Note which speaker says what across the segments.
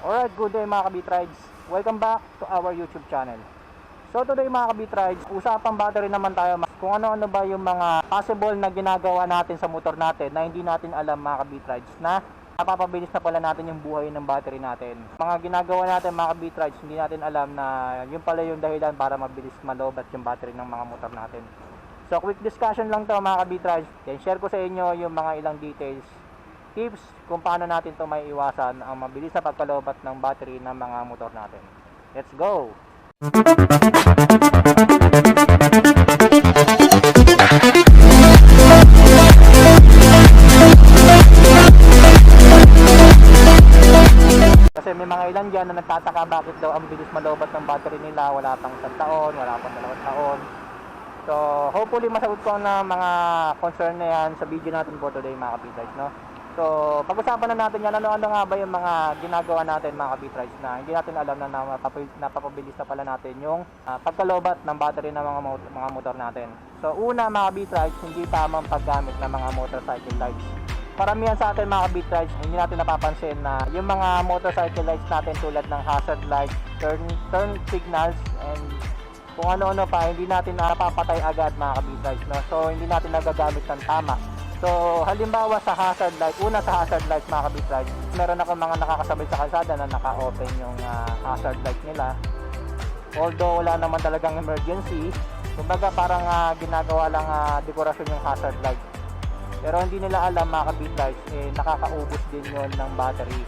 Speaker 1: Alright, good day mga kabitrides. Welcome back to our YouTube channel. So today mga kabitrides, usapang battery naman tayo kung ano-ano ba yung mga possible na ginagawa natin sa motor natin na hindi natin alam mga kabitrides na napapabilis na pala natin yung buhay ng battery natin. Mga ginagawa natin mga kabitrides, hindi natin alam na yun pala yung dahilan para mabilis malobat yung battery ng mga motor natin. So quick discussion lang to mga kabitrides. Then share ko sa inyo yung mga ilang details tips kung paano natin to may iwasan ang mabilis na pagkalobat ng battery ng mga motor natin. Let's go! Kasi may mga ilan dyan na nagtataka bakit daw ang bilis malobat ng battery nila, wala pang isang taon, wala pang dalawang taon. So, hopefully masagot ko na mga concern na yan sa video natin for today mga kapitrides, no? So, pag-usapan na natin yan, ano-ano nga ba yung mga ginagawa natin mga kapitrides na hindi natin alam na napapabilis, na pala natin yung ah, pagkalobat ng battery ng mga, mo- mga motor natin. So, una mga kapitrides, hindi tamang paggamit ng mga motorcycle lights. Karamihan sa atin mga kabitrides, hindi natin napapansin na yung mga motorcycle lights natin tulad ng hazard lights, turn, turn signals, and kung ano-ano pa, hindi natin napapatay agad mga kabitrides. No? So, hindi natin nagagamit ng tama. So, halimbawa sa hazard light, una sa hazard light mga kabitrides, meron ako mga nakakasabay sa kalsada na naka-open yung ah, hazard light nila. Although wala naman talagang emergency, kumbaga parang ah, ginagawa lang ah, dekorasyon yung hazard light. Pero hindi nila alam mga kabitrides, eh, nakakaubos din yon ng battery,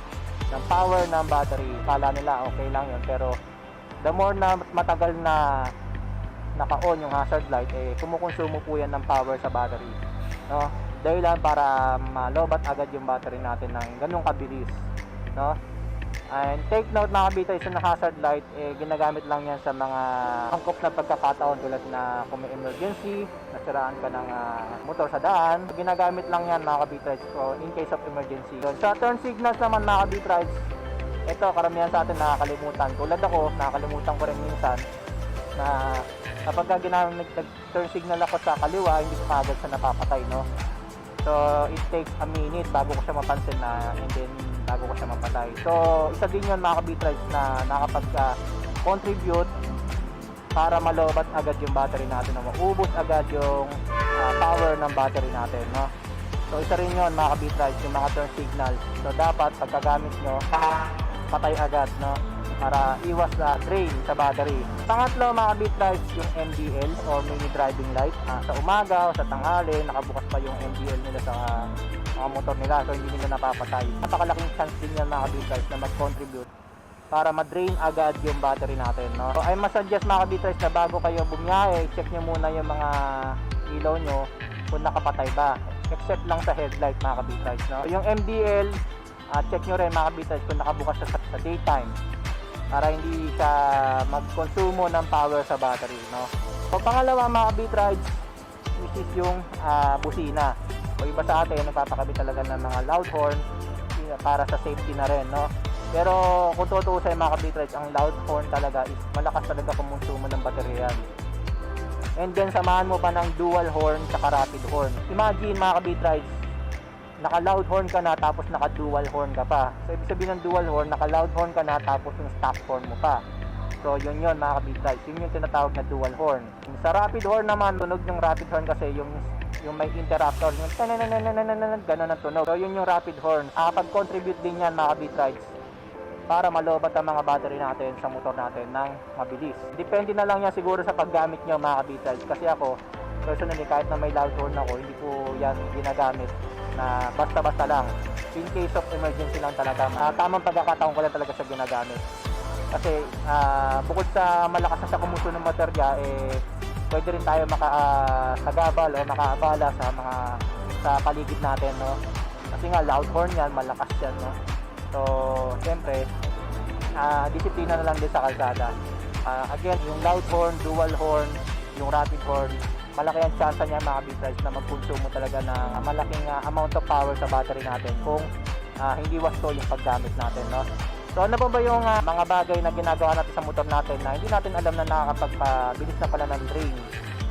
Speaker 1: ng power ng battery. Kala nila okay lang yun, pero the more na matagal na naka-on yung hazard light, eh, kumukonsumo po yan ng power sa battery. No? Dahilan para malobat agad yung battery natin ng ganung kabilis. No? And take note mga kabita, isa na hazard light, eh, ginagamit lang yan sa mga angkop na pagkakataon tulad na kung may emergency, nasiraan ka ng ah, motor sa daan. Ginagamit lang yan mga kabitrides so in case of emergency. So, sa turn signals naman mga kabitrides, ito karamihan sa atin nakakalimutan. Tulad ako, nakakalimutan ko rin minsan na kapag ka ginamit turn signal ako sa kaliwa, hindi ko kagad sa napapatay, no? So, it takes a minute bago ko siya mapansin na and then bago ko siya mapatay. So, isa din yun mga kabitrides na nakapag-contribute para malobat agad yung battery natin na maubos agad yung ah, power ng battery natin, no? So, isa rin yun mga kabitrides, yung mga turn signals. So, dapat pagkagamit nyo, patay agad, no? Para iwas na drain sa battery. Pangatlo mga kabitrides, yung MDL or mini driving light. Ah, sa umaga o sa tanghali, nakabukas pa yung MDL nila sa ah, mga motor nila. So, hindi nila napapatay. Napakalaking chance din yan mga kabitrides na mag-contribute para ma-drain agad yung battery natin. No? So, ay masuggest mga kabitrides na bago kayo bumiyahe, check nyo muna yung mga ilaw nyo kung nakapatay ba. Except lang sa headlight mga kabitrides. No? Yung MDL, ah, check nyo rin mga kabitrides kung nakabukas siya sa, sa daytime para hindi siya magkonsumo ng power sa battery. No? So, pangalawa mga kabitrides, which is yung ah, busina. O iba sa atin, nagpapakabit talaga ng mga loud horn para sa safety na rin. No? Pero kung tutuusin mga kabitrides, ang loud horn talaga is malakas talaga kumonsumo ng baterya. And then samahan mo pa ng dual horn sa rapid horn. Imagine mga kabitrides, naka loud horn ka na tapos naka dual horn ka pa. So ibig sabihin ng dual horn, naka loud horn ka na tapos yung stop horn mo pa. So yun yun mga kabitrides, yun yung tinatawag na dual horn. Sa rapid horn naman, tunog ng rapid horn kasi yung yung may interruptor, yung gano'n ang tunog. So yun yung rapid horn. Nakapag-contribute din yan mga kabitrides para malobat ang mga battery natin sa motor natin ng mabilis. Depende na lang yan siguro sa paggamit nyo mga kabitrides. Kasi ako, personally, kahit na may loud horn ako, hindi ko yan ginagamit na basta-basta lang. In case of emergency lang talaga. Ah, tamang pagkakataon ko lang talaga siya ginagamit. Kasi ah, bukod sa malakas na sa kumuso ng baterya, eh, pwede rin tayo makasagabal o makaabala sa mga sa paligid natin, no? Kasi nga loud horn yan, malakas yan, no? So, siyempre, ah, disiplina na lang din sa kalsada. Ah, again, yung loud horn, dual horn, yung rapid horn, malaki ang chance niya mga bitrides na magkonsumo talaga ng malaking ah, amount of power sa battery natin kung ah, hindi wasto yung paggamit natin, no? So ano pa ba yung ah, mga bagay na ginagawa natin sa motor natin na hindi natin alam na nakakapagpabilis na pala ng drain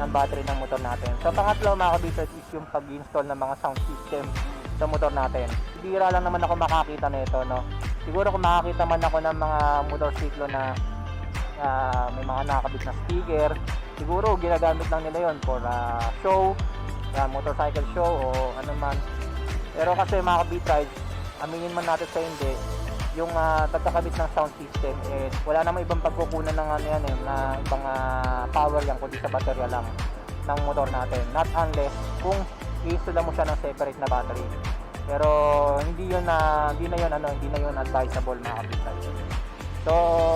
Speaker 1: ng battery ng motor natin. So pangatlo mga kabisers is yung pag-install ng mga sound system sa motor natin. Bira lang naman ako makakita nito, no? siguro kung makakita man ako ng mga motorsiklo na ah, may mga nakakabit na speaker, siguro ginagamit lang nila yon for ah, show, yan, motorcycle show o ano man. Pero kasi mga rides, aminin man natin sa hindi, yung uh, pagkakabit ng sound system, eh, wala namang ibang pagkukunan ng ano yan eh, na ibang ah, power yan, kundi sa baterya lang ng motor natin. Not unless kung i-install mo siya ng separate na battery. Pero hindi yun na hindi na yun ano, hindi na yun advisable mga rides. So,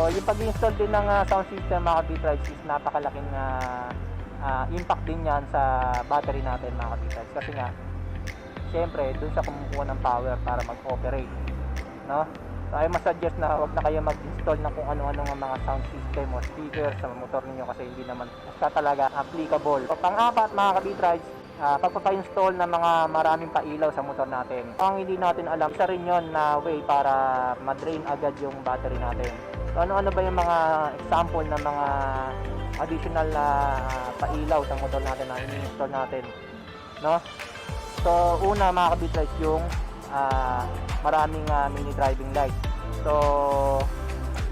Speaker 1: yung pag-install din ng ah, sound system mga beat rides is napakalaking ah, ah, impact din yan sa battery natin mga beat rides. Kasi nga, syempre, doon siya kumukuha ng power para mag-operate. No? So, ay masuggest na wag na kayo mag-install ng kung ano-ano ng mga sound system o speaker sa motor ninyo kasi hindi naman siya talaga applicable. So, pang-apat mga ka-beat ah, pagpapa-install ng mga maraming pailaw sa motor natin. Ang hindi natin alam, isa rin yon na way para ma-drain agad yung battery natin. So, ano-ano ba yung mga example ng mga additional na ah, pailaw sa motor natin na ini-install natin? No? So, una mga kabit lights yung ah, maraming ah, mini driving light. So,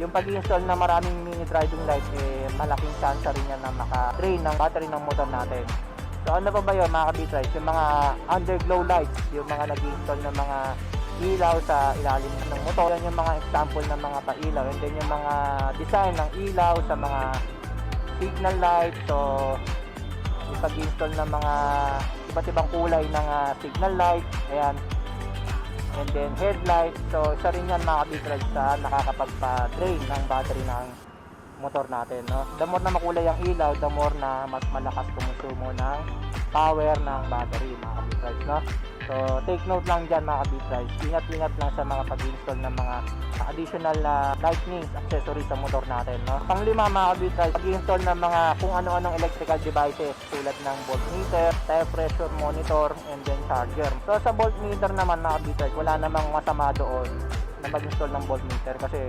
Speaker 1: yung pag-install na maraming mini driving light, eh, malaking chance rin yan na maka-drain ng battery ng motor natin. So, ano pa ba yun mga kabit lights? Yung mga underglow lights, yung mga nag-install ng mga ilaw sa ilalim ng motor. Yan yung mga example ng mga pailaw. And then yung mga design ng ilaw sa mga signal light. So, yung pag-install ng mga iba't ibang kulay ng ah, signal light. Ayan. And then headlight. So, isa rin yan mga kabitrad sa nakakapagpa-drain ng battery ng motor natin. No? The more na makulay ang ilaw, the more na mas malakas kumusumo ng power ng battery mga kabitrad. No? So, take note lang dyan mga kabitrad. Ingat-ingat lang sa mga pag-install ng mga additional na lightning accessories sa motor natin. No? Panglima mga kabitrad, pag-install ng mga kung ano-anong electrical devices tulad ng voltmeter, tire pressure monitor, and then charger. So, sa voltmeter naman mga kabitrad, wala namang masama doon na mag-install ng voltmeter kasi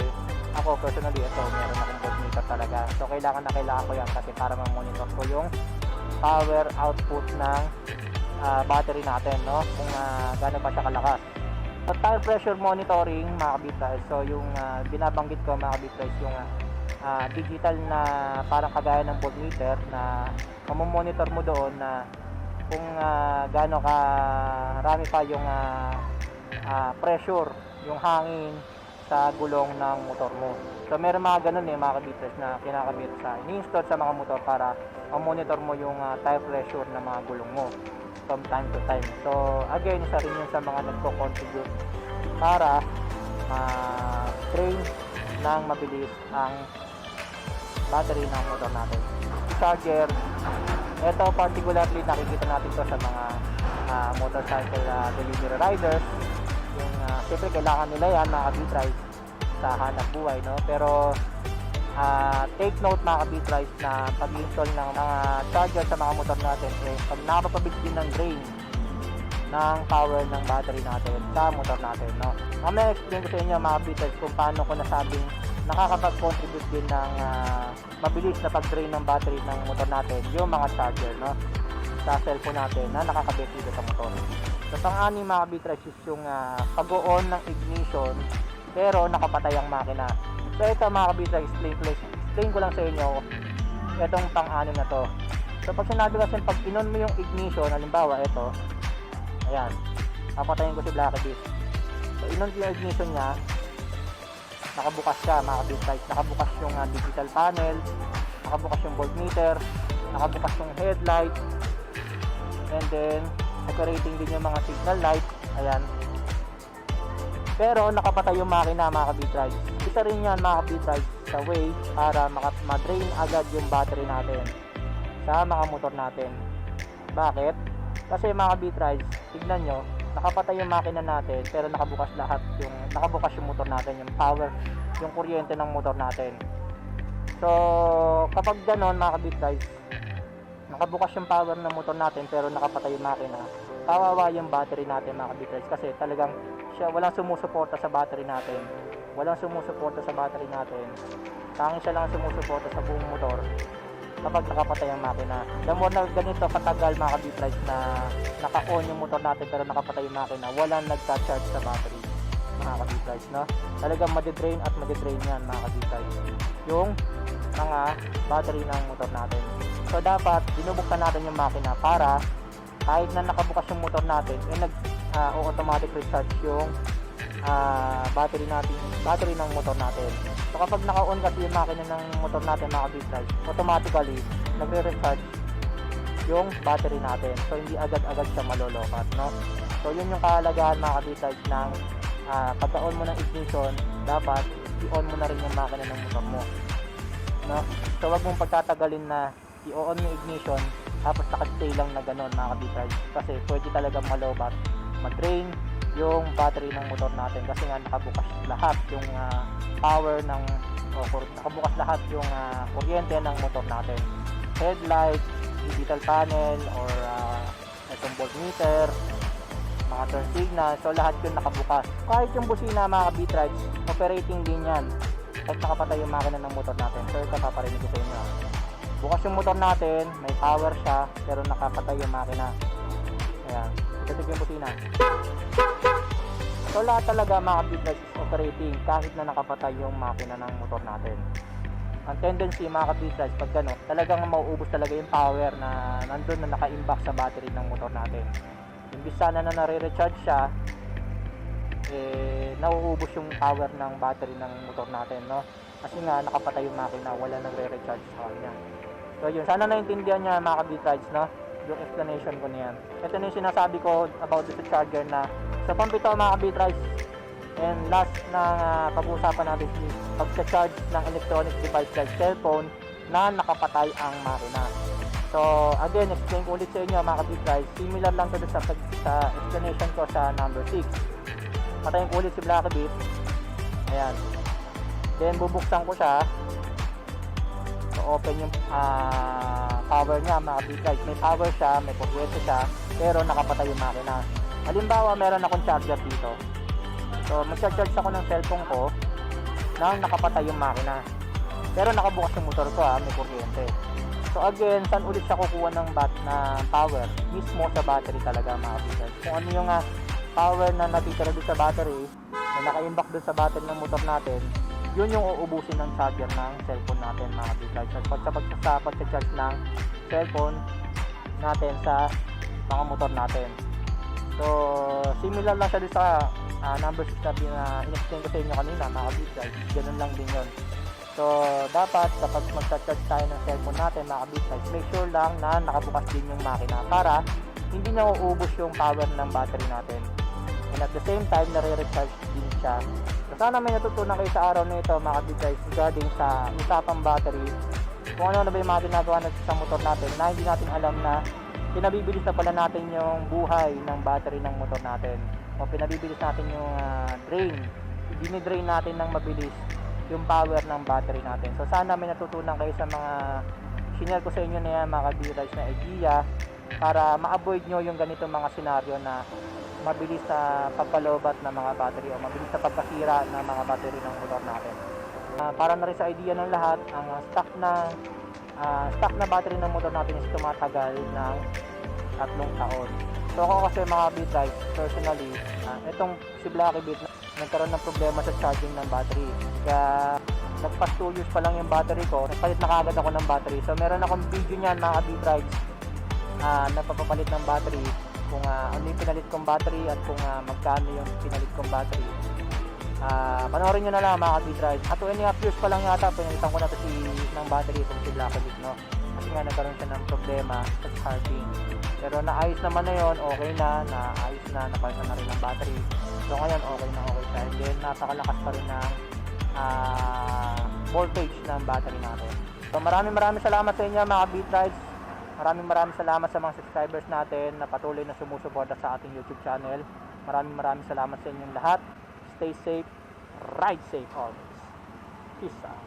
Speaker 1: ako personally ito meron akong talaga. So kailangan na kailangan ko yan kasi para ma-monitor ko yung power output ng ah, battery natin no? Kung uh, gaano pa siya kalakas. So tire pressure monitoring mga kabitay so yung ah, binabanggit ko mga kabitay yung ah, ah, digital na parang kagaya ng voltmeter na mamomonitor mo doon na kung uh, gaano ka rami pa yung ah, ah, pressure yung hangin sa gulong ng motor mo. So meron mga ganun eh mga kabiters na kinakabit sa ini-install sa mga motor para ma-monitor mo yung ah, tire pressure ng mga gulong mo from time to time. So again, isa rin yun sa mga nagko-contribute para ma-train ng mabilis ang battery ng motor natin. Charger, ito particularly nakikita natin to sa mga ah, motorcycle ah, delivery riders yung uh, siyempre kailangan nila yan mga kabitrise sa hanap buhay no? Pero ah, take note mga kabitrise na pag-install ng mga charger sa mga motor natin eh pag nakapapabit din ng drain ng power ng battery natin sa motor natin no? Mamaya explain ko sa inyo mga kabitrise kung paano ko nasabing nakakapag-contribute din ng ah, mabilis na pag-drain ng battery ng motor natin yung mga charger no? Sa cellphone natin na nakakabit dito sa motor. So, pang-anim mga bitrash is yung ah, pag-on ng ignition pero nakapatay ang makina. So, ito mga kabitrash, explain ko, explain ko lang sa inyo itong pang-anim na to. So, pag sinabi kasi pag inon mo yung ignition, halimbawa ito, ayan, papatayin ko si Blacky Beast. So, inon yung ignition niya, nakabukas siya mga kabitrash, nakabukas yung ah, digital panel, nakabukas yung voltmeter, nakabukas yung headlight, and then operating din yung mga signal light ayan pero nakapatay yung makina mga kabitrise isa rin yan mga kabitrise sa way para ma-drain agad yung battery natin sa mga motor natin. Bakit? kasi mga kabitrise tignan nyo nakapatay yung makina natin pero nakabukas lahat yung nakabukas yung motor natin yung power yung kuryente ng motor natin. So kapag ganon mga kabitrise nakabukas yung power ng motor natin pero nakapatay yung makina kawawa yung battery natin mga kabiters kasi talagang siya walang sumusuporta sa battery natin walang sumusuporta sa battery natin tanging siya lang sumusuporta sa buong motor kapag nakapatay ang makina the more na ganito katagal mga kabiters na naka-on yung motor natin pero nakapatay yung makina walang nagcha-charge sa battery mga ka-drives, no? Talagang madidrain at madidrain yan, mga ka-drives. Yung mga battery ng motor natin. So, dapat binubuksan natin yung makina para kahit na nakabukas yung motor natin, eh, nag ah, automatic recharge yung ah, battery natin, battery ng motor natin. So kapag naka-on kasi yung makina ng motor natin mga drive automatically nagre-recharge yung battery natin. So hindi agad-agad siya malolokat, no? So yun yung kahalagahan mga drive ng ah, pagka-on mo ng ignition, dapat i-on mo na rin yung makina ng motor mo. No? So wag mong pagtatagalin na i-on yung ignition tapos nakastay lang na ganun mga drive kasi pwede talagang malobat, mag-drain yung battery ng motor natin. Kasi nga nakabukas lahat yung ah, power ng o nakabukas lahat yung ah, kuryente ng motor natin. Headlight, digital panel or uh, itong voltmeter mga turn signal. So lahat yun nakabukas. Kahit yung busina mga ka-beatrides operating din yan. Kahit nakapatay yung makina ng motor natin. So ito paparinig ko sa inyo yung motor natin may power siya pero nakapatay yung makina ayan ito yung busina So lahat talaga mga kabitras is operating kahit na nakapatay yung makina ng motor natin. Ang tendency mga kabitras pag gano'n, talagang mauubos talaga yung power na nandun na naka-imbak sa battery ng motor natin. Imbis sana na nare-recharge siya, eh, nauubos yung power ng battery ng motor natin, no? Kasi nga nakapatay yung makina, wala nang re-recharge sa kanya. So yun, sana naintindihan niya mga kabitras, no? Yung explanation ko niyan. Ito na yung sinasabi ko about sa charger na sa pampito mga kabitras and last na uh, pag-uusapan natin is pagsa-charge ng electronic device like cellphone na nakapatay ang makina. So again, explain ko ulit sa inyo mga kabitras, similar lang to sa, sa explanation ko sa number 6. Patayin ko ulit si Blackbit. Ayan. Then bubuksan ko siya. Open yung ah, power niya mga kabitras. May power siya, may kuryente siya, pero nakapatay yung makina. Halimbawa, meron akong charger dito. So, mag-charge ako ng cellphone ko nang nakapatay yung makina. Pero nakabukas yung motor ko ha, may kuryente. So again, saan ulit siya kukuha ng bat na power? Mismo sa battery talaga mga kapitid. Kung ano yung ah, power na natitira doon sa battery, na naka-imbak doon sa battery ng motor natin, yun yung uubusin ng charger ng cellphone natin mga. So pag sa pag sa pag-charge ng cellphone natin sa mga motor natin. So, similar lang siya doon sa ah, number 6 na na in-explain ko sa inyo kanina, mga kabitral. Ganun lang din yun. So, dapat kapag mag-charge tayo ng cellphone natin, mga kabitral, make sure lang na nakabukas din yung makina para hindi na uubos yung power ng battery natin. And at the same time, nare-recharge din siya. Sana may natutunan kayo sa araw na ito, mga kabitral, regarding sa usapang battery. Kung ano na ba yung mga ginagawa natin sa motor natin na hindi natin alam na pinabibilis na pala natin yung buhay ng battery ng motor natin. O pinabibilis natin yung ah, drain. Dinidrain natin ng mabilis yung power ng battery natin. So sana may natutunan kayo sa mga sinare ko sa inyo na yan mga kabirage na idea para ma-avoid nyo yung ganito mga senaryo na mabilis na pagpalobat ng mga battery o mabilis na pagkasira ng mga battery ng motor natin Ah, para na rin sa idea ng lahat ang ah, stock na ah, stock na battery ng motor natin is tumatagal ng tatlong taon. So ako kasi mga beat guys, personally, ah, itong si Blacky Beat, nagkaroon ng problema sa charging ng battery. Kaya nagpas 2 years pa lang yung battery ko, nagpalit na kagad ako ng battery. So meron akong video niyan mga beat rides ah, na papapalit ng battery kung ah, ano yung pinalit kong battery at kung ah, magkano yung pinalit kong battery. Ah, panoorin nyo na lang mga rides. At 2 and a half years pa lang yata, pinalitan ko na to si, ng battery itong si Blacky Beat, no? Kasi nga nagkaroon siya ng problema sa charging. Pero naayos naman na yon okay na, naayos na, napalitan na rin ng battery. So ngayon, okay na okay siya. And then, napakalakas pa rin ng ah, voltage ng battery natin. So maraming maraming salamat sa inyo mga Beat Rides. Maraming maraming salamat sa mga subscribers natin na patuloy na sumusuporta sa ating YouTube channel. Maraming maraming salamat sa inyong lahat. Stay safe, ride safe always. Peace out.